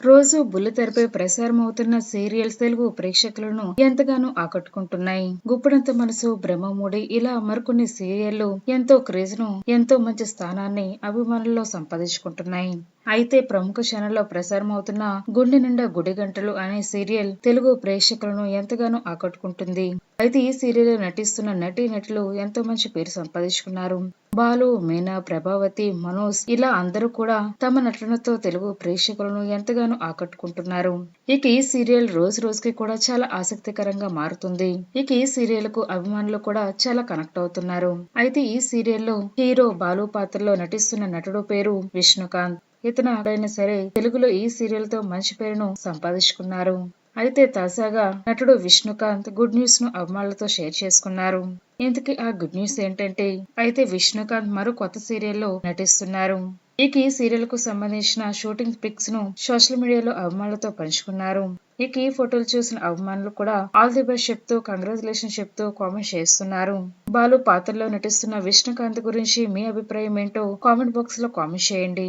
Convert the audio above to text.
రోజు బుల్లితెరపై ప్రసారం అవుతున్న సీరియల్స్ తెలుగు ప్రేక్షకులను ఎంతగానో ఆకట్టుకుంటున్నాయి. గుప్పడంత మనసు బ్రహ్మముడి ఇలా మరికొన్ని సీరియళ్ళు ఎంతో క్రేజ్ను ఎంతో మంచి స్థానాన్ని అభిమానుల్లో సంపాదించుకుంటున్నాయి. అయితే ప్రముఖ ఛానల్లో ప్రసారం అవుతున్న గుండె నిండా గుడి గంటలు అనే సీరియల్ తెలుగు ప్రేక్షకులను ఎంతగానో ఆకట్టుకుంటుంది. అయితే ఈ సీరియల్ నటిస్తున్న నటీ నటులు ఎంతో మంచి పేరు సంపాదించుకున్నారు. బాలు మీనా ప్రభావతి మనోజ్ ఇలా అందరూ కూడా తమ నటనతో తెలుగు ప్రేక్షకులను ఎంతగానో ఆకట్టుకుంటున్నారు. ఇక ఈ సీరియల్ రోజు రోజుకి కూడా చాలా ఆసక్తికరంగా మారుతుంది. ఇక ఈ సీరియల్కు అభిమానులు కూడా చాలా కనెక్ట్ అవుతున్నారు. అయితే ఈ సీరియల్లో హీరో బాలు పాత్రలో నటిస్తున్న నటుడు పేరు విష్ణుకాంత్. ఇతను ఎవరైనా సరే తెలుగులో ఈ సీరియల్తో మంచి పేరును సంపాదించుకున్నారు. అయితే తాజాగా నటుడు విష్ణుకాంత్ గుడ్ న్యూస్ను అభిమానులతో షేర్ చేసుకున్నారు. ఇంతకీ ఆ గుడ్ న్యూస్ ఏంటంటే అయితే విష్ణుకాంత్ మరో కొత్త సీరియల్లో నటిస్తున్నారు. ఇక ఈ సీరియల్కు సంబంధించిన షూటింగ్ పిక్స్ను సోషల్ మీడియాలో అభిమానులతో పంచుకున్నారు. ఇక ఈ ఫోటోలు చూసిన అభిమానులు కూడా ఆల్ ది బెస్ట్ చెప్తూ కంగ్రాచులేషన్ చెప్తూ కామెంట్ చేస్తున్నారు. బాలు పాత్రలో నటిస్తున్న విష్ణుకాంత్ గురించి మీ అభిప్రాయం ఏంటో కామెంట్ బాక్స్లో కామెంట్ చేయండి.